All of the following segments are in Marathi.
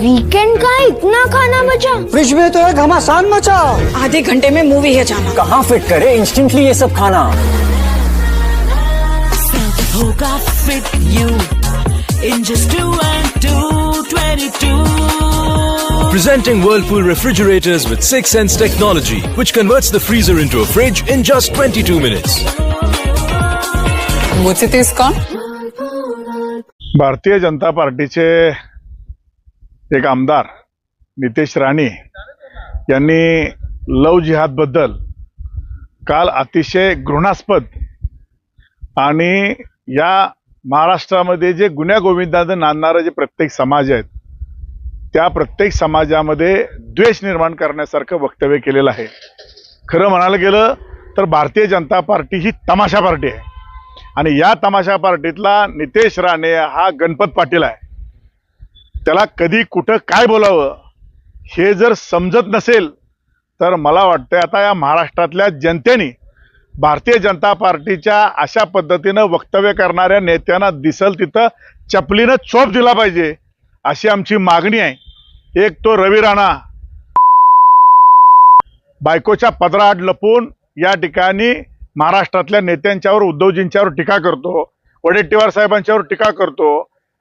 वीकेंड का इतना खाना बचा फ्रिज में तो है घमासान मचा आधे घंटे में मूवी है जाना कहाँ फिट करे इंस्टेंटली ये सब खाना होगा fit you in just two and two, 22. Presenting Whirlpool refrigerators with 6 Sense technology, which converts the freezer into a fridge in just 22 minutes. वो तीस कौन भारतीय जनता पार्टीचे एक आमदार नितेश राणे यांनी लव जिहादबद्दल काल अतिशय घृणास्पद आणि या महाराष्ट्रामध्ये जे गुन्ह्या गोविंदानं नांदणारे जे प्रत्येक समाज आहेत त्या प्रत्येक समाजामध्ये द्वेष निर्माण करण्यासारखं वक्तव्य केलेलं आहे. खरं म्हणायला गेलं तर भारतीय जनता पार्टी ही तमाशा पार्टी आहे. आणि या तमाशा पार्टीतला नितेश राणे हा गणपत पाटील आहे. त्याला कधी कुठं काय बोलावं हे जर समजत नसेल तर मला वाटतं आता या महाराष्ट्रातल्या जनतेने भारतीय जनता पार्टीच्या अशा पद्धतीनं वक्तव्य करणाऱ्या नेत्यांना दिसल तिथं चपलीनं चोप दिला पाहिजे अशी आमची मागणी आहे. एक तो रवी राणा. बायकोच्या पदराआड लपून या ठिकाणी महाराष्ट्रातल्या नेत्यांच्यावर उद्धवजींच्यावर टीका करतो वडेट्टीवार साहेबांच्यावर टीका करतो.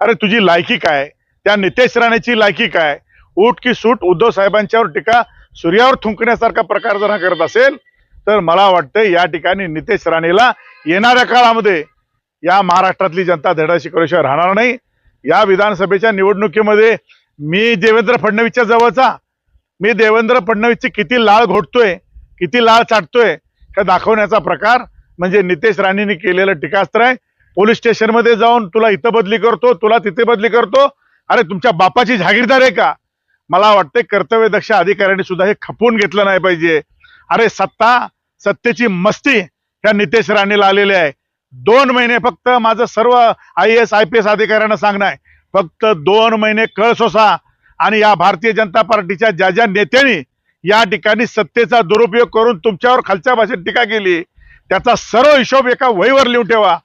अरे तुझी लायकी काय? त्या नितेश राणेची लायकी काय? उठ की सूट उद्धव साहेबांच्यावर टीका सूर्यावर थुंकण्यासारखा प्रकार जर हा करत असेल तर मला वाटतं या ठिकाणी नितेश राणेला येणाऱ्या काळामध्ये या महाराष्ट्रातली जनता धडा शिकवल्याशिवाय राहणार नाही. या विधानसभेच्या निवडणुकीमध्ये मी देवेंद्र फडणवीसच्या जवळचा. मी देवेंद्र फडणवीसची किती लाळ घोटतोय किती लाळ चाटतोय का दाखवण्याचा प्रकार? म्हणजे नितेश राणेंनी केलेलं टीकास्त्र आहे. पोलीस स्टेशनमध्ये जाऊन तुला इथं बदली करतो तुला तिथे बदली करतो. अरे तुमच्या बापाची जागीरदार आहे का? मला वाटते कर्तव्यदक्ष अधिकाऱ्यांनी सुद्धा हे खपवून घेतलं नाही पाहिजे. अरे सत्ता सत्तेची मस्ती ह्या नितेश राणेला आलेली आहे. दोन महिने फक्त माझं सर्व I S I P S अधिकाऱ्यांना सांगणं आहे. फक्त दोन महिने कळ सोसा आणि या भारतीय जनता पार्टीच्या ज्या ज्या नेत्यांनी या ठिकाणी सत्तेचा दुरुपयोग करून तुमच्यावर खालच्या भाषेत टीका केली त्याचा सर्व हिशोब एका वहीवर लिहून ठेवा.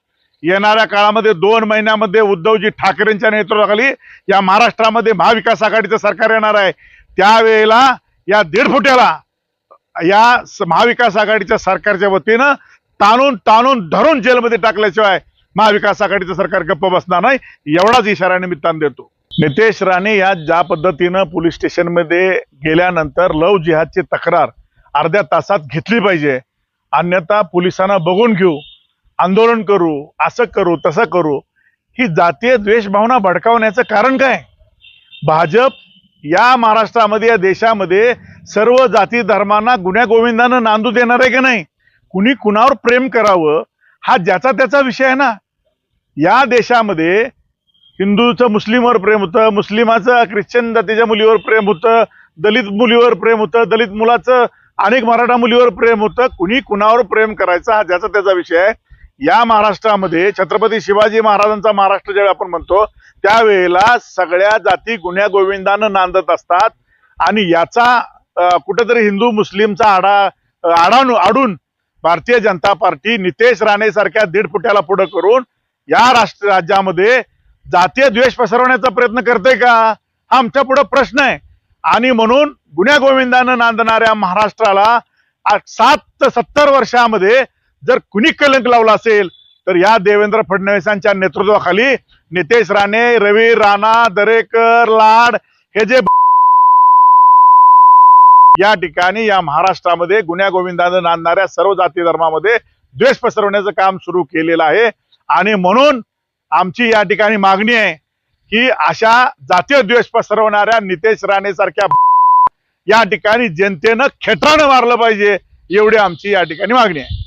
येणाऱ्या काळामध्ये दोन महिन्यामध्ये उद्धवजी ठाकरेंच्या नेतृत्वाखाली या महाराष्ट्रामध्ये महाविकास आघाडीचं सरकार येणार आहे. त्यावेळेला या दीड फुट्याला या स- महाविकास आघाडीच्या सरकारच्या वतीनं ताणून ताणून धरून जेलमध्ये टाकल्याशिवाय महाविकास आघाडीचं सरकार गप्प बसणार नाही. एवढाच इशारा निमित्तानं देतो. नितेश राणे या ज्या पद्धतीनं पोलीस स्टेशनमध्ये गेल्यानंतर लव जिहादची तक्रार अर्ध्या तासात घेतली पाहिजे. अन्यथा पोलिसांना बघून घेऊ आंदोलन करू असं करू तसं करू. ही जातीय द्वेषभावना भडकावण्याचं कारण काय? भाजप या महाराष्ट्रामध्ये या देशामध्ये सर्व जाती धर्मांना गुन्ह्या गोविंदानं नांदू देणार आहे की नाही? कुणी कुणावर प्रेम करावं? हा ज्याचा त्याचा विषय आहे ना. या देशामध्ये हिंदूचं मुस्लिमवर प्रेम होतं मुस्लिमाचं ख्रिश्चन जातीच्या मुलीवर प्रेम होतं दलित मुलीवर प्रेम होतं दलित मुलाचं अनेक मराठा मुलीवर प्रेम होतं. कुणी कुणावर प्रेम करायचा हा ज्याचा त्याचा विषय आहे. या महाराष्ट्रामध्ये छत्रपती शिवाजी महाराजांचा महाराष्ट्र ज्यावेळी आपण म्हणतो त्यावेळेला सगळ्या जाती गुन्ह्या गोविंदानं नांदत असतात. आणि याचा कुठेतरी हिंदू मुस्लिमचा आडा अं, आडाणू आडून भारतीय जनता पार्टी नितेश राणे सारख्या दीड फुट्याला पुढं करून या राष्ट्र राज्यामध्ये जातीय द्वेष पसरवण्याचा प्रयत्न करते का? हा आमच्या पुढे प्रश्न आहे. आणि म्हणून गुन्ह्या गोविंदानं नांदणाऱ्या महाराष्ट्राला सात ते सत्तर वर्षामध्ये जर कुणी कलंक लावला असेल तर या देवेंद्र फडणवीसांच्या नेतृत्वाखाली नितेश राणे रवी राणा दरेकर लाड हे जे या ठिकाणी या महाराष्ट्रामध्ये गुन्ह्या गोविंदानं नांदणाऱ्या सर्व जाती धर्मामध्ये द्वेष पसरवण्याचं काम सुरू केलेलं आहे. आणि म्हणून आमची या ठिकाणी मागणी आहे की अशा जातीय द्वेष पसरवणाऱ्या नितेश राणे सारख्या या ठिकाणी जनतेनं खेटरानं मारलं पाहिजे एवढी आमची या ठिकाणी मागणी आहे.